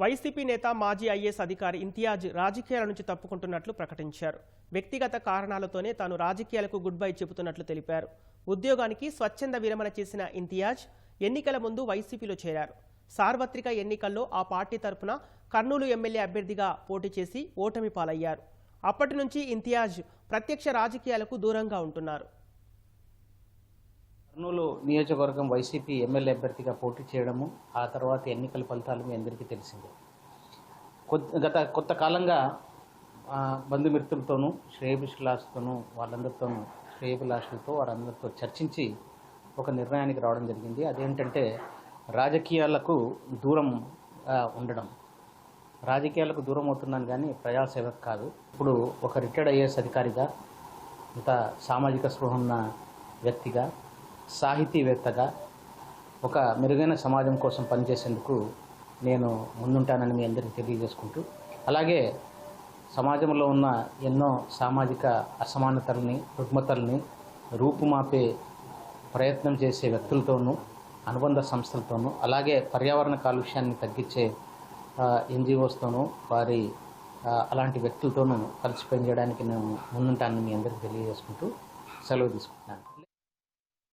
YCP నేత మాజీ IAS అధికారి ఇంతియాజ్ రాజకీయాల నుంచి తప్పుకుంటున్నట్లు ప్రకటించారు. వ్యక్తిగత కారణాలతోనే తాను రాజకీయాలకు గుడ్ బై చెబుతున్నట్లు తెలిపారు. ఉద్యోగానికి స్వచ్ఛంద విరమణ చేసిన ఇంతియాజ్ ఎన్నికల ముందు వైసీపీలో చేరారు. సార్వత్రిక ఎన్నికల్లో ఆ పార్టీ తరపున కర్నూలు ఎమ్మెల్యే అభ్యర్థిగా పోటీ చేసి ఓటమి పాలయ్యారు. అప్పటి నుంచి ఇంతియాజ్ ప్రత్యక్ష రాజకీయాలకు దూరంగా ఉంటున్నారు. కర్నూలు నియోజకవర్గం వైసీపీ ఎమ్మెల్యే అభ్యర్థిగా పోటీ చేయడము ఆ తర్వాత ఎన్నికల ఫలితాలు మీ అందరికీ తెలిసిందే. కొద్ది గత కొత్త కాలంగా బంధుమిత్రులతోనూ శ్రేయభిలాషులతోనూ వాళ్ళందరితోనూ శ్రేయభిలాషులతో వారందరితో చర్చించి ఒక నిర్ణయానికి రావడం జరిగింది. అదేంటంటే రాజకీయాలకు దూరం ఉండడం. రాజకీయాలకు దూరం అవుతున్నాను కానీ ప్రజాసేవకు కాదు. ఇప్పుడు ఒక రిటైర్డ్ ఐఏఎస్ అధికారిగా ఇంత సామాజిక స్పృహ ఉన్న వ్యక్తిగా సాహితీవేత్తగా ఒక మెరుగైన సమాజం కోసం పనిచేసేందుకు నేను ముందుంటానని మీ అందరికీ తెలియజేసుకుంటూ అలాగే సమాజంలో ఉన్న ఎన్నో సామాజిక అసమానతల్ని రుగ్మతల్ని రూపుమాపే ప్రయత్నం చేసే వ్యక్తులతోనూ అనుబంధ సంస్థలతోనూ అలాగే పర్యావరణ కాలుష్యాన్ని తగ్గించే ఎన్జిఓస్తోనూ వారి అలాంటి వ్యక్తులతోనూ కలిసి పనిచేయడానికి నేను ముందుంటానని మీ అందరికీ తెలియజేసుకుంటూ సెలవు తీసుకుంటున్నాను.